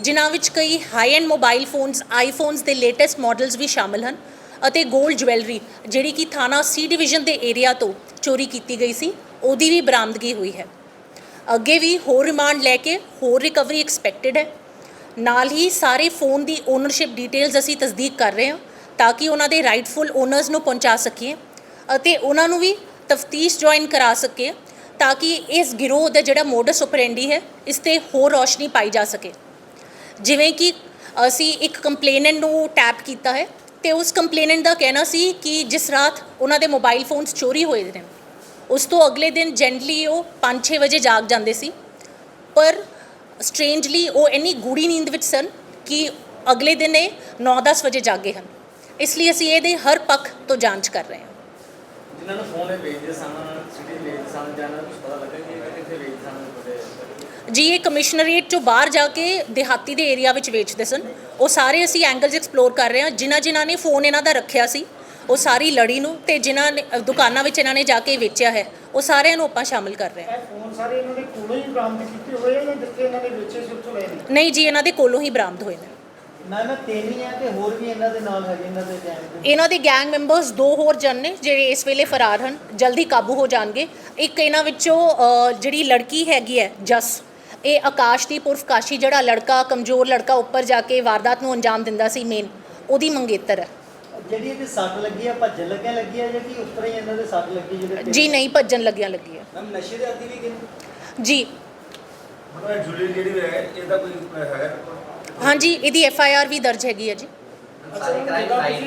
ਜਿਨ੍ਹਾਂ ਵਿੱਚ ਕਈ high end mobile phones iPhones ਦੇ ਲੇਟੈਸਟ ਮਾਡਲਸ ਵੀ ਸ਼ਾਮਲ ਹਨ ਅਤੇ 골ਡ ਜੁਐਲਰੀ ਜਿਹੜੀ ਕਿ ਥਾਣਾ ਸੀ ਡਿਵੀਜ਼ਨ ਦੇ ਏਰੀਆ ਤੋਂ ਚੋਰੀ ਕੀਤੀ ਗਈ ਸੀ, ਉਹਦੀ ਵੀ ਬਰਾਮਦਗੀ ਹੋਈ ਹੈ। ਅੱਗੇ ਵੀ ਹੋਰ ਰਿਮਾਂਡ ਲੈ ਕੇ ਹੋਰ ਰਿਕਵਰੀ ਐਕਸਪੈਕਟਡ ਹੈ। ਨਾਲ ਹੀ ਸਾਰੇ ਫੋਨ ਦੀ ਓਨਰਸ਼ਿਪ ਡਿਟੇਲਸ ਅਸੀਂ ਤਸਦੀਕ ਕਰ ਰਹੇ ਹਾਂ ਤਾਂ ਕਿ ਉਹਨਾਂ ਦੇ ਰਾਈਟਫੁਲ ਓਨਰਸ ਨੂੰ ਪਹੁੰਚਾ ਸਕੀਏ ਅਤੇ ਉਹਨਾਂ ਨੂੰ ਵੀ ਤਫਤੀਸ਼ ਜੁਆਇਨ ਕਰਾ ਸਕੀਏ ਤਾਂ ਕਿ ਇਸ ਗਿਰੋਹ ਦਾ ਜਿਹੜਾ ਮੋਡਸ ਆਪਰੈਂਡੀ ਹੈ, ਇਸ ਤੇ ਹੋਰ ਰੋਸ਼ਨੀ ਪਾਈ ਜਾ ਸਕੇ। ਜਿਵੇਂ ਕਿ ਅਸੀਂ ਇੱਕ ਕੰਪਲੇਨੈਂਟ ਨੂੰ ਟੈਪ ਕੀਤਾ ਹੈ ਤੇ ਉਸ ਕੰਪਲੇਨੈਂਟ ਦਾ ਕਹਿਣਾ ਸੀ ਕਿ ਜਿਸ ਰਾਤ ਉਹਨਾਂ ਦੇ ਮੋਬਾਈਲ ਫੋਨਸ ਚੋਰੀ ਹੋਏ ਨੇ, ਉਸ ਤੋਂ ਅਗਲੇ ਦਿਨ ਜੈਂਟਲੀ ਉਹ 5-6 ਵਜੇ ਜਾਗ ਜਾਂਦੇ ਸੀ, ਪਰ ਸਟ੍ਰੇਂਜਲੀ ਉਹ ਇੰਨੀ ਗੂੜੀ ਨੀਂਦ ਵਿੱਚ ਸਨ ਕਿ ਅਗਲੇ ਦਿਨ ਇਹ 9-10 ਵਜੇ ਜਾਗੇ ਹਨ। ਇਸ ਲਈ ਅਸੀਂ ਇਹਦੇ ਹਰ ਪੱਖ ਤੋਂ ਜਾਂਚ ਕਰ ਰਹੇ ਹਾਂ। ਜਿਨ੍ਹਾਂ ਨੂੰ ਫੋਨ ਇਹ ਵੇਚਦੇ ਸਨ ਸਿਟੀ ਵੇਚਦੇ ਸਨ ਜਾਂ ਇਹਨਾਂ ਪਤਾ ਲੱਗਾ ਕਿ ਇਹ ਕਿੱਥੇ ਵੇਚਦੇ ਸਨ? ਜੀ ਇਹ ਕਮਿਸ਼ਨਰੇਟ ਚੋਂ ਬਾਹਰ ਜਾ ਕੇ ਦਿਹਾਤੀ ਦੇ ਏਰੀਆ ਵਿੱਚ ਵੇਚਦੇ ਸਨ ਉਹ ਸਾਰੇ ਅਸੀਂ ਐਂਗਲਸ ਐਕਸਪਲੋਰ ਕਰ ਰਹੇ ਹਾਂ ਜਿਨ੍ਹਾਂ ਜਿਨ੍ਹਾਂ ਨੇ ਫੋਨ ਇਹਨਾਂ ਦਾ ਰੱਖਿਆ ਸੀ ਉਹ ਸਾਰੀ ਲੜੀ ਨੂੰ ਤੇ ਜਿਨ੍ਹਾਂ ਨੇ ਦੁਕਾਨਾਂ ਵਿੱਚ ਇਹਨਾਂ ਨੇ ਜਾ ਕੇ ਵੇਚਿਆ ਹੈ ਉਹ ਸਾਰਿਆਂ ਨੂੰ ਆਪਾਂ ਸ਼ਾਮਿਲ ਕਰ ਰਹੇ ਹਾਂ। ਫੋਨ ਸਾਰੇ ਇਹਨਾਂ ਦੇ ਕੋਲੋਂ ਹੀ ਬਰਾਮਦ ਕੀਤੇ ਹੋਏ ਜਾਂ ਜਿੱਥੇ ਇਹਨਾਂ ਨੇ ਵੇਚੇ ਸੀ ਉੱਥੋਂ ਲਏ ਨੇ? ਨਹੀਂ ਜੀ ਇਹਨਾਂ ਦੇ ਕੋਲੋਂ ਹੀ ਬਰਾਮਦ ਹੋਏ ਨੇ। ਮੈਂ ਮੈਂ ਤਿੰਨ ਹੀ ਆ ਤੇ ਹੋਰ ਵੀ ਇਹਨਾਂ ਦੇ ਨਾਲ ਹੈਗੇ ਇਹਨਾਂ ਦੇ ਗੈਂਗ ਦੇ। ਇਹਨਾਂ ਦੇ ਗੈਂਗ ਮੈਂਬਰਸ ਦੋ ਹੋਰ ਜਨ ਨੇ ਜਿਹੜੇ ਇਸ ਵੇਲੇ ਫਰਾਰ ਹਨ ਜਲਦੀ ਕਾਬੂ ਹੋ ਜਾਣਗੇ। ਇੱਕ ਇਹਨਾਂ ਵਿੱਚੋਂ ਅ, ਜਿਹੜੀ ਲੜਕੀ ਹੈਗੀ ਹੈ ਜਸ ਇਹ ਆਕਾਸ਼ਦੀਪ ਉਰਫ ਕਾਸ਼ੀ ਜਿਹੜਾ ਲੜਕਾ ਕਮਜ਼ੋਰ ਲੜਕਾ ਉੱਪਰ ਜਾ ਕੇ ਵਾਰਦਾਤ ਨੂੰ ਅੰਜਾਮ ਦਿੰਦਾ ਸੀ ਮੇਨ ਉਹਦੀ ਮੰਗੇਤਰ ਹੈ। ਜਿਹੜੀ ਇਹਦੇ ਸੱਟ ਲੱਗੀ ਆ ਭੱਜਣ ਲੱਗਿਆ ਲੱਗੀ ਆ ਜਾਂ ਕਿ ਉੱਪਰ ਹੀ ਇਹਨਾਂ ਦੇ ਸੱਟ ਲੱਗੀ ਜਿਹੜੇ ਜੀ ਨਹੀਂ ਭੱਜਣ ਲੱਗਿਆ ਲੱਗੀ ਹੈ ਮੈਮ ਨਸ਼ੇ ਦੇ ਆਦੀ ਵੀ ਕਿ ਜੀ। ਮਤਲਬ ਜੁਲੀ ਜਿਹੜੀ ਹੈ ਇਹਦਾ ਕੋਈ ਹੈਗਾ? ਹਾਂਜੀ ਇਹਦੀ ਐਫ ਆਈ ਆਰ ਵੀ ਦਰਜ ਹੈਗੀ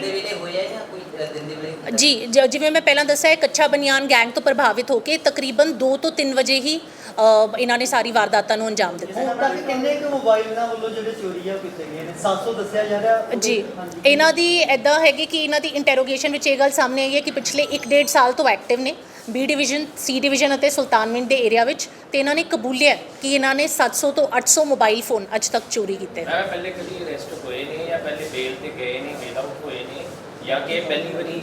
ਦੇ ਆ ਜਾਂ ਕੋਈ ਅ, ਦਿਨ ਦੇ ਵੇਲੇ ਜੀ ਜਿਵੇਂ ਮੈਂ ਪਹਿਲਾਂ ਦੱਸਿਆ ਕੱਚਾ ਬਨਿਆਨ ਗੈਂਗ ਤੋਂ ਪ੍ਰਭਾਵਿਤ ਹੋ ਕੇ ਤਕਰੀਬਨ 2 ਤੋਂ 3 ਵਜੇ ਹੀ ਇਹਨਾਂ ਨੇ ਸਾਰੀ ਵਾਰਦਾਤਾਂ ਨੂੰ ਅੰਜਾਮ ਦਿੱਤਾ। ਹੁਣ ਤੱਕ ਕਿੰਨੇ ਕੁ ਮੋਬਾਈਲ ਨਾਲ ਵੱਲੋਂ ਜਿਹੜੇ ਚੋਰੀ ਆ ਉਹ ਕੀਤੇ ਗਏ ਨੇ। 700 ਦੱਸਿਆ ਜਾ ਰਿਹਾ ਜੀ। ਇਹਨਾਂ ਦੀ ਐਦਾਂ ਹੈਗੀ ਕਿ ਇਹਨਾਂ ਦੀ ਇੰਟਰੋਗੇਸ਼ਨ ਵਿੱਚ ਇਹ ਗੱਲ ਸਾਹਮਣੇ ਆਈ ਹੈ ਕਿ ਪਿਛਲੇ 1.5 ਸਾਲ ਤੋਂ ਐਕਟਿਵ ਨੇ। ਬੀ ਡਿਵੀਜ਼ਨ ਸੀ ਡਿਵੀਜ਼ਨ ਅਤੇ ਸੁਲਤਾਨਵਿੰਡ ਦੇ ਏਰੀਆ ਵਿੱਚ ਤੇ ਇਹਨਾਂ ਨੇ ਕਬੂਲਿਆ ਕਿ ਇਹਨਾਂ ਨੇ 700 ਤੋਂ 800 ਮੋਬਾਈਲ ਫੋਨ ਅੱਜ ਤੱਕ ਚੋਰੀ ਕੀਤੇ ਨੇ। ਪਹਿਲੇ ਕਦੀ ਅਰੈਸਟ ਹੋਏ ਨੇ ਜਾਂ ਪਹਿਲੇ ਬੇਲ ਤੇ ਗਏ ਨੇ ਬੇਲ ਆਊਟ ਹੋਏ ਨੇ ਜਾਂ ਕਿ ਪਹਿਲੀ ਵਾਰੀ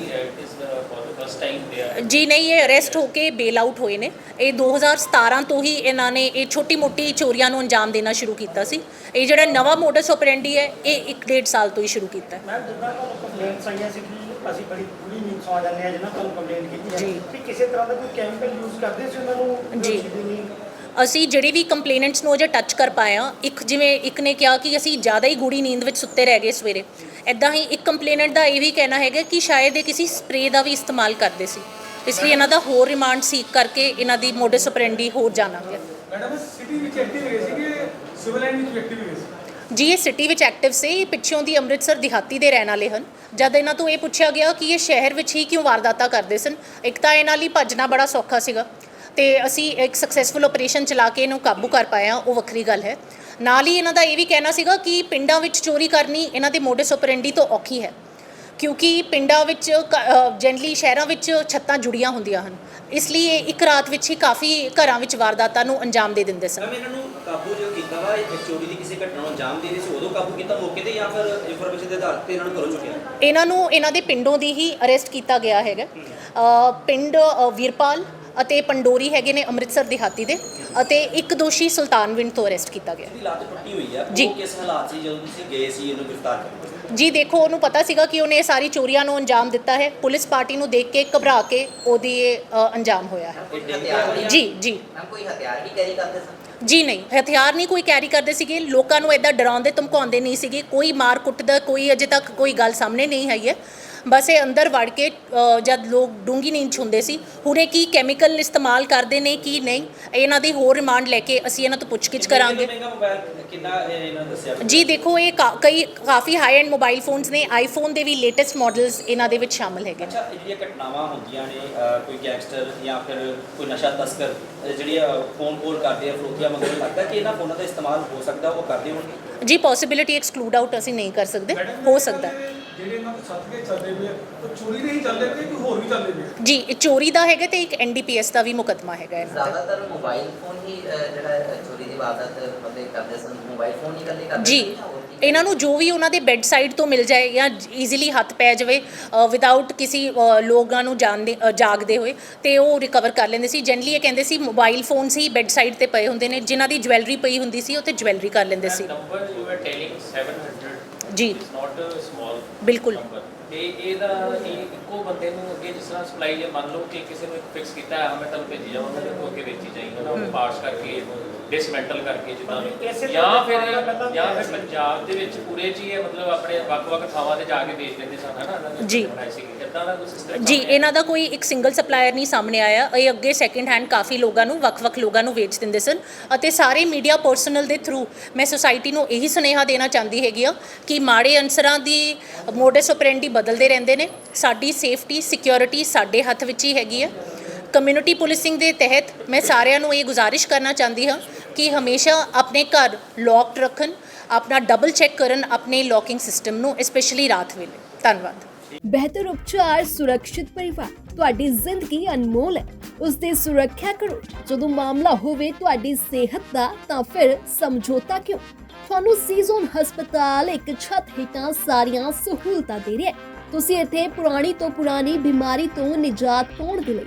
ਫਸਟ ਟਾਈਮ ਦੇ ਆਰ ਜੀ ਨਹੀਂ ਇਹ ਅਰੈਸਟ ਹੋ ਕੇ ਬੇਲ ਆਊਟ ਹੋਏ ਨੇ। ਇਹ 2017 ਤੋਂ ਹੀ ਇਹਨਾਂ ਨੇ ਇਹ ਛੋਟੀ-ਮੋਟੀ ਚੋਰੀਆਂ ਨੂੰ ਅੰਜਾਮ ਦੇਣਾ ਸ਼ੁਰੂ ਕੀਤਾ ਸੀ। ਇਹ ਜਿਹੜਾ ਨਵਾਂ ਮੋਡਸ ਆਪਰੈਂਡੀ ਹੈ ਇਹ 1.5 ਸਾਲ ਤੋਂ ਹੀ ਸ਼ੁਰੂ ਕੀਤਾ ਹੈ। ਮੈਂ ਜਿੱਦਾਂ ਤੁਹਾਨੂੰ ਕੰਪਲੇਂਟਸ ਆਈਆਂ ਸੀ ਕਿ ਅਸੀਂ ਬੜੀ ਬੁਰੀ ਨੀਂਦ ਸੌ ਜਾਂਦੇ ਆ ਜਿਹਨਾਂ ਤੁਹਾਨੂੰ ਕੰਪਲੇਂਟ ਕੀਤੀ ਜੀ। ਹੈ ਕਿ ਕਿਸੇ ਤਰ੍ਹਾਂ ਦਾ ਕੋਈ ਕੈਮੀਕਲ ਯੂਜ਼ ਕਰਦੇ ਸੀ ਉਹਨਾਂ ਨੂੰ ਜੀ। ਦੋਸ਼ੀ ਦੀ ਨੀਂਦ? ਅਸੀਂ ਜਿਹੜੇ ਵੀ ਕੰਪਲੇਨੈਂਟਸ ਨੂੰ ਅਜੇ ਟੱਚ ਕਰ ਪਾਇਆ ਇੱਕ ਜਿਵੇਂ ਇੱਕ ਨੇ ਕਿਹਾ ਕਿ ਅਸੀਂ ਜ਼ਿਆਦਾ ਹੀ ਗੂੜੀ ਨੀਂਦ ਵਿੱਚ ਸੁੱਤੇ ਰਹਿ ਗਏ ਸਵੇਰੇ। ਐਦਾਂ ਹੀ ਇੱਕ ਕੰਪਲੇਨੈਂਟ ਦਾ ਇਹ ਵੀ ਕਹਿਣਾ ਹੈਗਾ ਕਿ ਸ਼ਾਇਦ ਇਹ ਕਿਸੇ ਸਪਰੇ ਦਾ ਵੀ ਇਸਤੇਮਾਲ ਕਰਦੇ ਸੀ। ਇਸ ਲਈ ਇਹਨਾਂ ਦਾ ਹੋਰ ਰਿਮਾਂਡ ਸੀਕ ਕਰਕੇ ਇਹਨਾਂ ਦੀ ਮੋਡਸ ਆਪਰੈਂਡੀ ਹੋਰ ਜਾਣਾਂਗੇ ਮੈਡਮ ਸਿਟੀ ਵਿੱਚ ਐਕਟਿਵ ਹੈਗੇ ਸੀਗੇ ਸਿਵਲ ਲਾਈਨ ਵਿੱਚ ਐਕਟਿਵ ਹੈਗੇ ਸੀ? ਜੀ ਇਹ ਸਿਟੀ ਵਿੱਚ ਐਕਟਿਵ ਸੀ ਇਹ ਪਿੱਛੋਂ ਦੀ ਅੰਮ੍ਰਿਤਸਰ ਦਿਹਾਤੀ ਦੇ ਰਹਿਣ ਵਾਲੇ ਹਨ। ਜਦ ਇਹਨਾਂ ਤੋਂ ਇਹ ਪੁੱਛਿਆ ਗਿਆ ਕਿ ਇਹ ਸ਼ਹਿਰ ਵਿੱਚ ਹੀ ਕਿਉਂ ਵਾਰਦਾਤਾਂ ਕਰਦੇ ਸਨ ਇੱਕ ਤਾਂ ਇਹਨਾਂ ਲਈ ਭੱਜਣਾ ਬੜਾ ਸੌਖਾ ਸੀਗਾ। ਤੇ ਅਸੀਂ ਇੱਕ ਸਕਸੈਸਫੁਲ ਆਪਰੇਸ਼ਨ ਚਲਾ ਕੇ ਇਹਨੂੰ ਕਾਬੂ ਕਰ ਹਾਂ ਉਹ ਵੱਖਰੀ ਗੱਲ ਹੈ। ਨਾਲ ਹੀ ਇਹਨਾਂ ਦਾ ਇਹ ਵੀ ਕਹਿਣਾ ਸੀਗਾ ਕਿ ਪਿੰਡਾਂ ਵਿੱਚ ਚੋਰੀ ਕਰਨੀ ਇਹਨਾਂ ਦੇ ਮੋਡਸ ਆਪਰੈਂਡੀ ਤੋਂ ਔਖੀ ਹੈ ਕਿਉਂਕਿ ਪਿੰਡਾਂ ਵਿੱਚ ਜਨਰਲੀ ਸ਼ਹਿਰਾਂ ਵਿੱਚ ਛੱਤਾਂ ਜੁੜੀਆਂ ਹੁੰਦੀਆਂ ਹਨ ਇਸ ਲਈ ਇਹ ਇੱਕ ਰਾਤ ਵਿੱਚ ਹੀ ਕਾਫੀ ਘਰਾਂ ਵਿੱਚ ਵਾਰਦਾਤਾਂ ਨੂੰ ਅੰਜਾਮ ਦੇ ਦਿੰਦੇ ਸਨ। ਮੈਮ ਇਹਨਾਂ ਨੂੰ ਕਾਬੂ ਜੋ ਕੀਤਾ ਵਾ ਇਹ ਚੋਰੀ ਦੀ ਕਿਸੇ ਘਟਨਾ ਨੂੰ ਅੰਜਾਮ ਦੇ ਰਹੀ ਸੀ ਉਦੋਂ ਕਾਬੂ ਕੀਤਾ ਮੌਕੇ ਤੇ ਜਾਂ ਫਿਰ ਇਨਫੋਰਮੇਸ਼ਨ ਦੇ ਆਧਾਰ ਤੇ ਇਹਨਾਂ ਨੂੰ ਘਰੋਂ ਚੁੱਕਿਆ? ਇਹਨਾਂ ਨੂੰ ਇਹਨਾਂ ਦੇ ਪਿੰਡੋਂ ਦੀ ਹੀ ਅਰੈਸਟ ਕੀਤਾ ਗਿਆ ਹੈਗਾ। ਪਿੰਡ ਵੀਰਪਾਲ ਅਤੇ ਪੰਡੋਰੀ ਹੈਗੇ ਨੇ ਅੰਮ੍ਰਿਤਸਰ ਦਿਹਾਤੀ ਦੇ ਅਤੇ ਇੱਕ ਦੋਸ਼ੀ ਸੁਲਤਾਨਵਿੰਡ ਤੋਂ ਅਰੈਸਟ ਕੀਤਾ ਗਿਆ। ਇਹਦੀ ਲੱਤ ਟੁੱਟੀ ਹੋਈ ਆ। ਜੀ। ਉਹ ਕਿਸ ਹਾਲਾਤ ਸੀ ਜਦੋਂ ਤੁਸੀਂ ਗਏ ਸੀ ਇਹਨੂੰ ਗ੍ਰਿਫਤਾਰ ਕਰਨ ਜੀ ਦੇਖੋ ਉਹਨੂੰ ਪਤਾ ਸੀਗਾ ਕਿ ਉਹਨੇ ਇਹ ਸਾਰੀ ਚੋਰੀਆਂ ਨੂੰ ਅੰਜਾਮ ਦਿੱਤਾ ਹੈ। ਪੁਲਿਸ ਪਾਰਟੀ ਨੂੰ ਦੇਖ ਕੇ ਘਬਰਾ ਕੇ ਉਹਦੀ ਇਹ, ਅ, ਅੰਜਾਮ ਹੋਇਆ ਹੈ। ਜੀ ਜੀ। ਮੈਮ ਕੋਈ ਹਥਿਆਰ ਵੀ ਕੈਰੀ ਕਰਦੇ ਸਨ? ਜੀ ਨਹੀਂ। ਹਥਿਆਰ ਨਹੀਂ ਕੋਈ ਕੈਰੀ ਕਰਦੇ ਸੀਗੇ। ਲੋਕਾਂ ਨੂੰ ਐਦਾਂ ਡਰਾਉਂਦੇ ਧਮਕਾਉਂਦੇ ਨਹੀਂ ਸੀਗੇ। ਕੋਈ ਮਾਰ ਕੁੱਟ ਦਾ ਕੋਈ ਅਜੇ ਤੱਕ ਕੋਈ ਗੱਲ ਸਾਹਮਣੇ ਨਹੀਂ ਆਈ ਹੈ। ਬਸ ਇਹ ਅੰਦਰ ਵੜ ਕੇ ਜਦ ਲੋਕ ਡੂੰਗੀ ਨੀਂਦ ਹੁੰਦੇ ਸੀ ਹੁਣੇ ਕੀ ਕੈਮੀਕਲ ਇਸਤੇਮਾਲ ਕਰਦੇ ਨੇ ਕੀ ਨਹੀਂ ਇਹਨਾਂ ਦੀ ਹੋਰ ਰਿਮਾਂਡ ਲੈ ਕੇ ਅਸੀਂ ਇਹਨਾਂ ਤੋਂ ਪੁੱਛਗਿੱਛ ਕਰਾਂਗੇ। ਜੀ ਦੇਖੋ ਇਹ ਕਈ ਕਾਫੀ ਹਾਈ ਐਂਡ ਮੋਬਾਈਲ ਫੋਨਸ ਨੇ ਆਈਫੋਨ ਦੇ ਵੀ ਲੇਟੈਸਟ ਮਾਡਲਸ ਇਹਨਾਂ ਦੇ ਵਿੱਚ ਸ਼ਾਮਲ ਹੈਗੇ ਅੱਛਾ ਇਹ ਜਿਹੜੀਆਂ ਘਟਨਾਵਾਂ ਹੁੰਦੀਆਂ ਨੇ ਕੋਈ ਗੈਂਗਸਟਰ ਜਾਂ ਫਿਰ ਕੋਈ ਨਸ਼ਾ ਤਸਕਰ ਜਿਹੜੀ ਫੋਨ ਕੋਲ ਕਰਦੇ ਆ ਫਰੋਤੀਆਂ ਮੰਗਣ ਲੱਗਦਾ ਕਿ ਇਹਨਾਂ ਫੋਨਾਂ ਦਾ ਇਸਤੇਮਾਲ ਹੋ ਸਕਦਾ ਉਹ ਕਰਦੇ ਹੋਣਗੇ? ਜੀ ਪੋਸਿਬਿਲਿਟੀ ਐਕਸਕਲੂਡ ਆਊਟ ਅਸੀਂ ਨਹੀਂ ਕਰ ਸਕਦੇ ਹੋ ਸਕਦਾ। ਜਿਹੜੇ ਇਹਨਾਂ ਦੇ ਸੱਤ ਕੇ ਚੱਲਦੇ ਪਏ ਆ, ਉਹ ਚੋਰੀ ਦੇ ਹੀ ਚੱਲਦੇ ਪਏ ਕਿ ਹੋਰ ਵੀ ਚੱਲਦੇ ਪਏ ਆ? ਜੀ ਇਹ ਚੋਰੀ ਦਾ ਹੈਗਾ ਤੇ ਇੱਕ ਐਨਡੀਪੀਐਸ ਦਾ ਵੀ ਮੁਕੱਦਮਾ ਹੈਗਾ ਇਹਨਾਂ ਤੇ ਜ਼ਿਆਦਾਤਰ ਮੋਬਾਈਲ ਫੋਨ ਹੀ ਅਹ, ਜਿਹੜਾ ਅਹ, ਚੋਰੀ ਦੀ ਵਾਰਦਾਤ ਬੰਦੇ ਕਰਦੇ ਸਨ ਮੋਬਾਈਲ ਫੋਨ ਹੀ ਇਕੱਲੇ ਕਰਦੇ ਜੀ ਸਨ ਜਾਂ ਹੋਰ? ਇਹਨਾਂ ਨੂੰ ਜੋ ਵੀ ਉਹਨਾਂ ਦੇ ਬੈੱਡ ਸਾਈਡ ਤੋਂ ਮਿਲ ਜਾਏ ਜਾਂ ਈਜ਼ੀਲੀ ਹੱਥ ਪੈ ਜਾਵੇ ਵਿਦਆਊਟ ਕਿਸੇ ਲੋਕਾਂ ਨੂੰ ਜਾਣਦੇ ਜਾਗਦੇ ਹੋਏ ਤੇ ਉਹ ਰਿਕਵਰ ਕਰ ਲੈਂਦੇ ਸੀ। ਜਨਰਲੀ ਇਹ ਕਹਿੰਦੇ ਸੀ ਮੋਬਾਈਲ ਫੋਨਸ ਹੀ ਬੈੱਡ ਸਾਈਡ ਤੇ ਪਏ ਹੁੰਦੇ ਨੇ ਜਿਨ੍ਹਾਂ ਦੀ ਜਵੈਲਰੀ ਪਈ ਹੁੰਦੀ ਸੀ ਉਹ ਤੇ ਜਵੈਲਰੀ ਕਰ ਲੈਂਦੇ ਸੀ। ਨੰਬਰ ਯੂ ਆਰ ਟੈਲਿੰਗ 700 ਜੀ। ਇਟਸ ਨਾਟ ਸਮਾਲ ਬਿਲਕੁਲ। ਤੇ ਇਹਦਾ ਇਹ ਇੱਕੋ ਬੰਦੇ ਨੂੰ ਅੱਗੇ ਜਿਸ ਤਰ੍ਹਾਂ ਸਪਲਾਈ ਜੇ ਮੰਨ ਲਓ ਕਿ ਕਿਸੇ ਨੂੰ ਇੱਕ ਫਿਕਸ ਕੀਤਾ ਹੈ ਮੈਂ ਤੁਹਾਨੂੰ ਭੇਜੀ ਜਾਵਾਂਗਾ ਤੇ ਉਹ ਅੱਗੇ ਵੇਚੀ ਜਾਏਗਾ ਨਾ ਉਹ ਪਾਰਟਸ ਕਰਕੇ ਡਿਸਮੈਂਟਲ ਕਰਕੇ ਜਿੱਦਾਂ ਜਾਂ ਫਿਰ ਜਾਂ ਫਿਰ ਪੰਜਾਬ ਦੇ ਵਿੱਚ ਪੂਰੇ ਚ ਹੀ ਇਹ ਮਤਲਬ ਆਪਣੇ ਵੱਖ-ਵੱਖ ਥਾਵਾਂ ਤੇ ਜਾ ਕੇ ਵੇਚ ਦਿੰਦੇ ਸਨ ਹਨਾ? ਜੀ। ਜੀ ਇਹਨਾਂ ਦਾ ਕੋਈ ਇੱਕ ਸਿੰਗਲ ਸਪਲਾਇਰ ਨਹੀਂ ਸਾਹਮਣੇ ਆਇਆ। ਇਹ ਅੱਗੇ ਸੈਕਿੰਡ ਹੈਂਡ ਕਾਫੀ ਲੋਕਾਂ ਨੂੰ ਵੱਖ-ਵੱਖ ਲੋਕਾਂ ਨੂੰ ਵੇਚ ਦਿੰਦੇ ਸਨ ਅਤੇ ਸਾਰੇ ਮੀਡੀਆ ਪਰਸਨਲ ਦੇ ਥਰੂ ਮੈਂ ਸੁਸਾਇਟੀ ਨੂੰ ਇਹੀ ਸੁਨੇਹਾ ਦੇਣਾ ਚਾਹੁੰਦੀ ਹੈਗੀ ਆ ਕਿ ਮਾੜੇ ਅਨਸਰਾਂ ਦੀ ਮੋਡਸ ਆਪਰੈਂਡੀ ਬਦਲਦੇ ਰਹਿੰਦੇ ਨੇ। ਸਾਡੀ ਸੇਫਟੀ ਸਿਕਿਉਰਿਟੀ ਸਾਡੇ ਹੱਥ ਵਿੱਚ ਹੀ ਹੈਗੀ ਆ। ਕਮਿਊਨਿਟੀ ਪੁਲਿਸਿੰਗ ਦੇ ਤਹਿਤ ਮੈਂ ਸਾਰਿਆਂ ਨੂੰ ਇਹ ਗੁਜ਼ਾਰਿਸ਼ ਕਰਨਾ ਚਾਹੁੰਦੀ ਹਾਂ ਕਿ ਹਮੇਸ਼ਾ ਆਪਣੇ ਘਰ ਲੌਕਡ ਰੱਖਣ, ਆਪਣਾ ਡਬਲ ਚੈੱਕ ਕਰਨ ਆਪਣੇ ਲੌਕਿੰਗ ਸਿਸਟਮ ਨੂੰ ਸਪੈਸ਼ਲੀ ਰਾਤ ਵੇਲੇ। ਧੰਨਵਾਦ। ਬਿਹਤਰ ਉਪਚਾਰ ਸੁਰੱਖਿਅਤ ਪਰਿਵਾਰ, ਤੁਹਾਡੀ ਜ਼ਿੰਦਗੀ ਅਨਮੋਲ ਹੈ। ਉਸ ਦੀ ਸੁਰੱਖਿਆ ਕਰੋ। ਜਦੋਂ ਮਾਮਲਾ ਹੋਵੇ ਤੁਹਾਡੀ ਸਿਹਤ ਦਾ, ਤਾਂ ਫਿਰ ਸਮਝੌਤਾ ਕਿਉਂ? ਤੁਹਾਨੂੰ ਸੀਜ਼ਨ ਹਸਪਤਾਲ ਇੱਕ ਛੱਤ ਹੇਠਾਂ ਸਾਰੀਆਂ ਸਹੂਲਤਾਂ ਦੇ ਰਿਹਾ ਹੈ। ਤੁਸੀਂ ਇੱਥੇ ਪੁਰਾਣੀ ਤੋਂ ਪੁਰਾਣੀ ਬਿਮਾਰੀ ਤੋਂ ਨਿਜਾਤ ਪਾਉਣ ਦੇ ਲਈ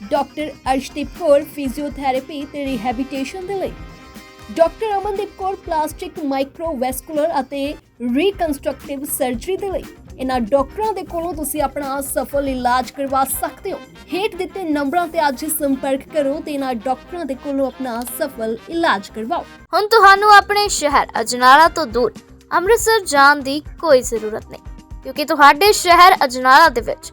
ਡਾਕਟਰ ਅਰਸ਼ਦੀਪ ਕੌਰ ਫਿਜ਼ੀਓਥੈਰੇਪੀ ਤੇ ਰਿਹੈਬਿਟੇਸ਼ਨ ਦੇ ਲਈ। Doctor Amandeep Kaur plastic microvascular ਅਤੇ ਰੀਕਨਸਟਰਕਟਿਵ ਸਰਜਰੀ ਦੇ ਲਈ। ਇਹਨਾਂ ਡਾਕਟਰਾਂ ਦੇ ਕੋਲੋਂ ਤੁਸੀਂ ਆਪਣਾ ਸਫਲ ਇਲਾਜ ਕਰਵਾ ਸਕਦੇ ਹੋ। ਹੇਠ ਦਿੱਤੇ ਨੰਬਰਾਂ ਤੇ ਅੱਜ ਸੰਪਰਕ ਕਰੋ ਤੇ ਇਹਨਾਂ ਡਾਕਟਰਾਂ ਦੇ ਕੋਲੋਂ ਆਪਣਾ ਸਫਲ ਇਲਾਜ ਕਰਵਾਓ। ਹੁਣ ਤੁਹਾਨੂੰ ਆਪਣੇ ਸ਼ਹਿਰ ਅਜਨਾਲਾ ਤੋਂ ਦੂਰ ਅੰਮ੍ਰਿਤਸਰ ਜਾਣ ਦੀ ਕੋਈ ਜ਼ਰੂਰਤ ਨਹੀਂ, ਕਿਉਂਕਿ ਤੁਹਾਡੇ ਸ਼ਹਿਰ ਅਜਨਾਲਾ ਦੇ ਵਿੱਚ